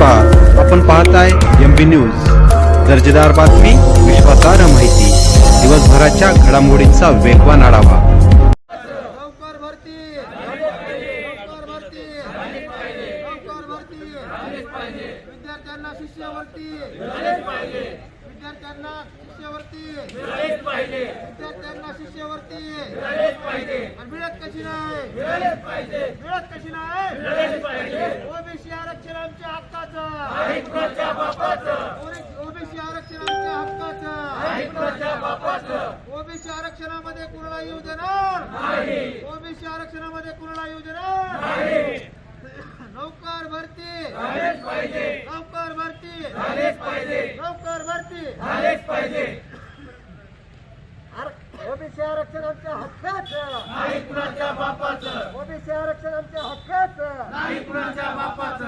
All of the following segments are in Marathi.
नमस्कार आपण पाहताय एम बी न्यूज दर्जेदार बातमी विश्वासार्ह माहिती. दिवसभराच्या घडामोडींचा वेगवान आढावा. विद्यार्थ्यांना शिष्यवृत्ती. विद्यार्थ्यांना शिष्यवृत्ती. विद्यार्थ्यांना शिष्यवृत्ती मिळत कशी नाही? मिळत कशी नाही? ओबीसी हक्काचं ओबीसी आरक्षण आमच्या हक्काचं ओबीसी आरक्षणामध्ये कुणाला येऊ देणार? ओबीसी आरक्षणामध्ये कुणाला येऊ देणार? लवकर भरती. लवकर भरती. लवकर भरती. ओबीसी आरक्षण आमच्या हक्काचं ओबीसी आरक्षण आमच्या हक्काचं लवकर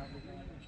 have a good one.